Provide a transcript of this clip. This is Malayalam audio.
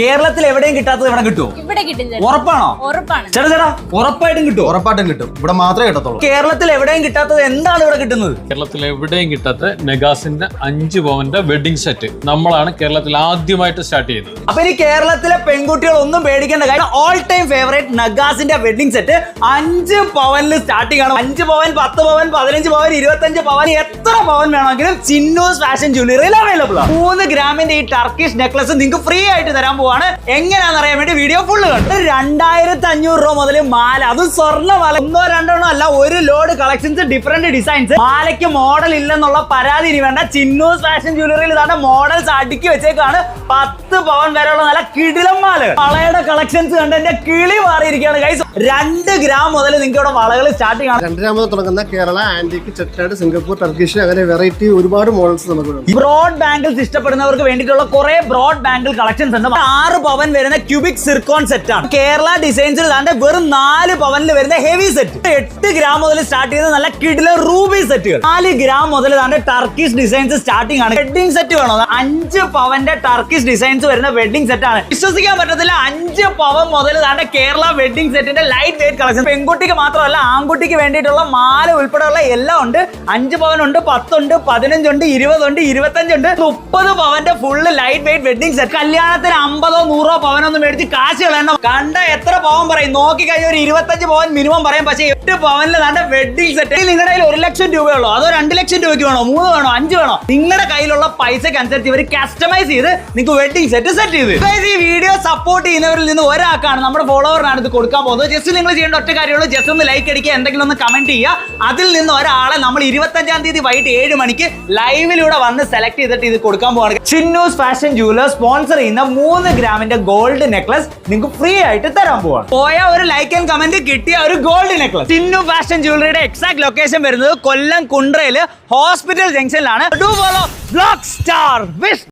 കേരളത്തിൽ എവിടെയും കിട്ടാത്തത് ഇവിടെ കിട്ടുമോ? ഇവിടെ കിട്ടും ചേട്ടാ. ഉറപ്പാണോ? ഉറപ്പാണ്. ചേട്ടാ ചേട്ടാ ഉറപ്പായിട്ടും കിട്ടുമോ? ഉറപ്പായിട്ടും കിട്ടും. ഇവിടെ മാത്രമേ കിട്ടത്തുള്ളൂ. കേരളത്തിൽ എവിടെയും കിട്ടാത്തത് എന്താണ് ഇവിടെ കിട്ടുന്നത്? കേരളത്തിൽ എവിടെയും കിട്ടാത്ത നെഗാസിന്റെ അഞ്ച് പവന്റെ വെഡിങ് സെറ്റ് നമ്മളാണ് കേരളത്തിൽ ആദ്യമായിട്ട് സ്റ്റാർട്ട് ചെയ്യുന്നത്. അപ്പൊ ഇനി കേരളത്തിലെ പെൺകുട്ടികൾ ഒന്നും പേടിക്കേണ്ട കാര്യം ഓൾ ടൈം ഫേവറേറ്റ് നഗാസിന്റെ വെഡിങ് സെറ്റ് അഞ്ച് പവനിൽ സ്റ്റാർട്ടിംഗ് ആണ്. അഞ്ച് പവൻ പത്ത് പവൻ പതിനഞ്ച് പവൻ ഇരുപത്തഞ്ച് പവൻ എത്ര പവൻ വേണമെങ്കിലും ചിന്നൂസ് ഫാഷൻ ജ്വല്ലറിയിൽ അവൈലബിൾ ആണ്. മൂന്ന് ഗ്രാമിന്റെ ഈ ടർക്കിഷ് നെക്ലസ് നിങ്ങൾക്ക് ഫ്രീ ആയിട്ട് തരാൻ പോവാണ് എങ്ങനെയാണെന്ന് അറിയാൻ വേണ്ടി വീഡിയോ ഫുള്ള് കണ്ടു. രണ്ടായിരത്തി അഞ്ഞൂറ് രൂപ മുതൽ മാല. അത് സ്വർണ മാല. ഒന്നോ രണ്ടെണ്ണോ അല്ല ഒരു ലോഡ് കളക്ഷൻസ് ഡിഫറെന്റ് ഡിസൈൻസ് മാലയ്ക്ക് മോഡൽ ഇല്ലെന്നുള്ള പരാതി ഇനി വേണ്ട. ചിന്നൂസ് ഫാഷൻ ജ്വല്ലറിയിൽ ഇതാണ് മോഡൽസ് അടുക്കി വെച്ചേക്കാണ് പത്ത് പവൻ വരെയുള്ള നല്ല കിടിലം മാല വളയുടെ കളക്ഷൻസ് കണ്ട് എന്റെ കിളി മാറിയിരിക്കുകയാണ് ഗൈസ് രണ്ട് ഗ്രാം മുതൽ നിങ്ങൾക്ക് ഇവിടെ വളകൾ സ്റ്റാർട്ടിംഗ് ആണ്. മുതൽ തുടങ്ങുന്ന കേരള ആന്റിക്ക് ചെറ്റാട് സിംഗപ്പൂർ ടർക്കിഷ് അങ്ങനെ വെറൈറ്റി ഒരുപാട് മോഡൽസ് നമുക്ക് ബ്രോഡ് ബാങ്കിൾസ് ഇഷ്ടപ്പെടുന്നവർക്ക് വേണ്ടിയിട്ടുള്ള കുറെ ബ്രോഡ് ബാങ്കിൾ കളക്ഷൻസ് ഉണ്ട്. ആറ് പവൻ വരുന്ന ക്യൂബിക് സിർക്കോൺ സെറ്റ് ആണ്. കേരള ഡിസൈൻസിൽ താണ്ട് വെറും നാല് പവനിൽ വരുന്ന ഹെവി സെറ്റ് എട്ട് ഗ്രാം മുതൽ സ്റ്റാർട്ട് ചെയ്ത നല്ല കിഡിലെ റൂബി സെറ്റുകൾ നാല് ഗ്രാം മുതൽ താണ്ട് ടർക്കിഷ് ഡിസൈൻസ് സ്റ്റാർട്ടിംഗ് ആണ്. വെഡിങ് സെറ്റ് വേണോ? അഞ്ച് പവന്റെ ടർക്കിഷ് ഡിസൈൻസ് വരുന്ന വെഡിങ് സെറ്റ് ആണ്. വിശ്വസിക്കാൻ പറ്റത്തില്ല. അഞ്ച് പവൻ മുതൽ താണ്ട് കേരള വെഡിങ് സെറ്റിന്റെ ലൈറ്റ് വെയിറ്റ് കളക്ഷൻ പെൺകുട്ടിക്ക് മാത്രമല്ല ആൺകുട്ടിക്ക് വേണ്ടിയിട്ടുള്ള മാല ഉൾപ്പെടെയുള്ള എല്ലാം ഉണ്ട്. അഞ്ച് പവനുണ്ട് പത്തുണ്ട് പതിനഞ്ചുണ്ട് ഇരുപതുണ്ട് ഇരുപത്തഞ്ചുണ്ട്. മുപ്പത് പവന്റെ full light weight wedding set കല്യാണത്തിന് അമ്പതോ നൂറോ പവനൊന്നും മേടിച്ച് കാശ് കളയണം കണ്ട എത്ര പവൻ പറയും? നോക്കി കഴിഞ്ഞാൽ ഒരു ഇരുപത്തഞ്ച് പവൻ മിനിമം പറയും. പക്ഷേ എട്ട് പവനിൽ നല്ല വെഡിങ് സെറ്റ് നിങ്ങളുടെ കയ്യിൽ ഒരു ലക്ഷം രൂപയുള്ളൂ അതോ രണ്ട് ലക്ഷം രൂപയ്ക്ക് വേണോ? മൂന്ന് വേണോ? അഞ്ച് വേണോ? നിങ്ങളുടെ കയ്യിലുള്ള പൈസക്ക് അനുസരിച്ച് ഇവർ കസ്റ്റമൈസ് ചെയ്ത് നിങ്ങൾക്ക് വെഡിങ് സെറ്റ് സെറ്റ് ചെയ്ത്. ഈ വീഡിയോ സപ്പോർട്ട് ചെയ്യുന്നവരിൽ നിന്ന് ഒരാൾക്കാണ് നമ്മുടെ ഫോളോവറിനാണ് ഇത് കൊടുക്കാൻ പോകുന്നത്. ജസ്റ്റ് നിങ്ങൾ ചെയ്യേണ്ട ഒറ്റ കാര്യമുള്ളൂ ജസ്റ്റ് ഒന്ന് ലൈക്ക് അടിക്കുക എന്തെങ്കിലും ഒന്ന് കമന്റ് ചെയ്യുക. അതിൽ നിന്ന് ഒരാളെ നമ്മൾ ഇരുപത്തഞ്ചാം തീയതി വൈകിട്ട് ഏഴ് മണിക്ക് ലൈവിലൂടെ വന്ന് സെലക്ട് ചെയ്തിട്ട് ഇത് കൊടുക്കാൻ പോവാണ്. ചിന്നൂസ് ഫാഷൻ ജൂവലർ സ്പോൺസർ ചെയ്യുന്ന മൂന്ന് ഗ്രാമിന്റെ ഗോൾഡ് നെക്ലസ് നിങ്ങൾക്ക് ഫ്രീ ആയിട്ട് തരാൻ പോവാണ്. പോയ ഒരു ലൈക്ക് ആൻഡ് കമന്റ് കിട്ടിയ ഒരു ഗോൾഡ് നെക്ലസ് ചിന്നു ഫാഷൻ ജുവലറിയുടെ എക്സാക്ട് ലൊക്കേഷൻ വരുന്നത് കൊല്ലം കുണ്ട്രയിൽ hospital ജംഗ്ഷനിലാണ് do follow block star wish